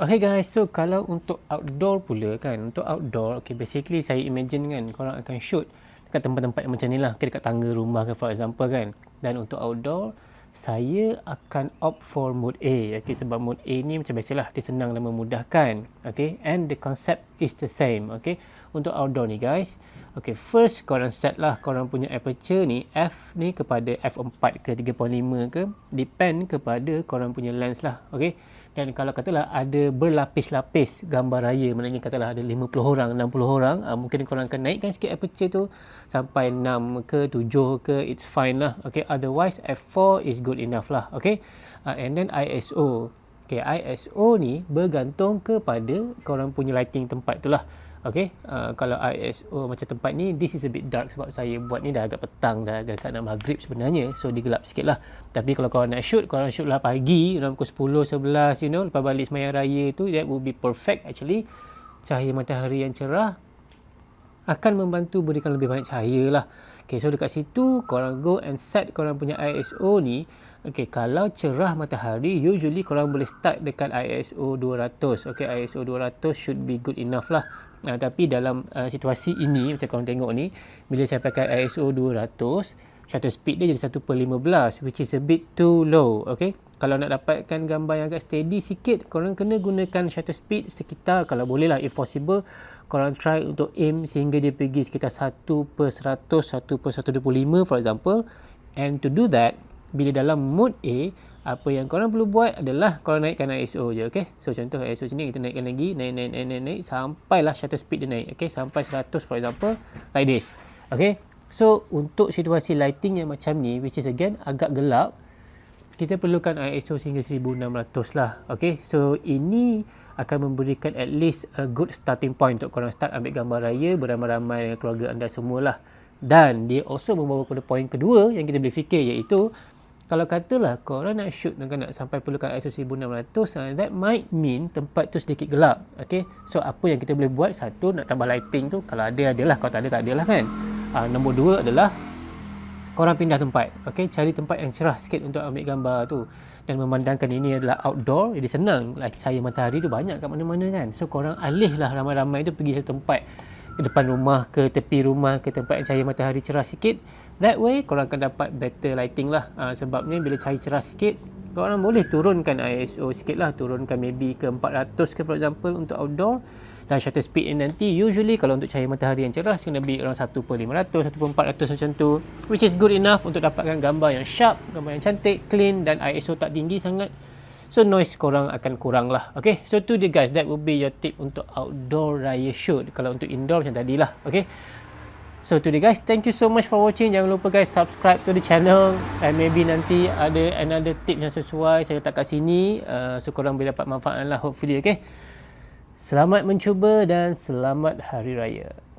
Okay guys, so kalau untuk outdoor pula kan, untuk outdoor, okay basically saya imagine kan korang akan shoot dekat tempat-tempat macam ni lah, okay, dekat tangga rumah ke for example kan. Dan untuk outdoor, saya akan opt for mode A. Okay, sebab mode A ni macam biasalah, dia senang dan memudahkan. Okay, and the concept is the same. Okay, untuk outdoor ni guys, Okay, first korang set lah korang punya aperture ni f ni kepada f4 ke 3.5 ke depend kepada korang punya lens lah. Okay, dan kalau katalah ada berlapis-lapis gambar raya maknanya katalah ada 50 orang 60 orang uh, mungkin korang akan naikkan sikit aperture tu sampai 6 ke 7 ke it's fine lah. Okay otherwise f4 is good enough lah okay? Uh, and then ISO okay ISO ni bergantung kepada korang punya lighting tempat tu lah Okay, uh, kalau ISO macam tempat ni, this is a bit dark sebab saya buat ni dah agak petang dah agak nak maghrib sebenarnya. So, dia gelap sikit lah. Tapi kalau korang nak shoot, korang shoot lah pagi, dalam pukul 10, 11, you know, lepas balik semayang raya tu, that would be perfect actually. Cahaya matahari yang cerah akan membantu berikan lebih banyak cahaya lah. Okay, so dekat situ, korang go and set korang punya ISO ni. Okay, kalau cerah matahari, usually korang boleh start dekat ISO 200. Okay, ISO 200 should be good enough lah. Uh, tapi dalam uh, situasi ini macam korang tengok ni bila saya pakai ISO 200 shutter speed dia jadi 1 per 15 which is a bit too low okay kalau nak dapatkan gambar yang agak steady sikit korang kena gunakan shutter speed sekitar kalau boleh lah if possible korang try untuk aim sehingga dia pergi sekitar 1 per 100 1 per 125 for example. And to do that bila dalam mode A apa yang korang perlu buat adalah korang naikkan ISO je okay? So contoh ISO sini kita naikkan lagi naik naik naik naik, naik sampailah shutter speed dia naik okay? Sampai 100 for example like this okay? So untuk situasi lighting yang macam ni which is again agak gelap kita perlukan ISO sehingga 1600 lah okay? So ini akan memberikan at least a good starting point untuk korang start ambil gambar raya beramai-ramai dengan keluarga anda semualah. Dan dia also membawa kepada poin kedua yang kita boleh fikir iaitu kalau katalah korang nak shoot dengan nak sampai perlukan ISO 1600 uh, that might mean tempat tu sedikit gelap okay? So apa yang kita boleh buat? Satu nak tambah lighting tu. Kalau ada adalah kalau tak ada tak adalah kan? Uh, nombor dua adalah korang pindah tempat okay? Cari tempat yang cerah sikit untuk ambil gambar tu. Dan memandangkan ini adalah outdoor jadi senang. Like cahaya matahari tu banyak kat mana-mana kan? So korang alih lah ramai-ramai tu pergi ke tempat depan rumah ke tepi rumah ke tempat yang cahaya matahari cerah sikit. That way korang akan dapat better lighting lah. Uh, Sebabnya bila cahaya cerah sikit Korang boleh turunkan ISO sikit lah. Turunkan maybe ke 400 ke for example untuk outdoor. Dan shutter speed ni nanti usually kalau untuk cahaya matahari yang cerah Kena be around 1 per 500, 1 per 400 macam tu. Which is good enough untuk dapatkan gambar yang sharp Gambar yang cantik, clean dan ISO tak tinggi sangat. So noise korang akan kurang lah. Okay so tu dia guys That will be your tip untuk outdoor raya shoot. Kalau untuk indoor macam tadi lah. Okay So today guys, thank you so much for watching. Jangan lupa guys subscribe to the channel and maybe nanti ada another tip yang sesuai saya letak kat sini. Uh, so korang boleh dapat manfaat lah hopefully okay. Selamat mencuba dan selamat hari raya.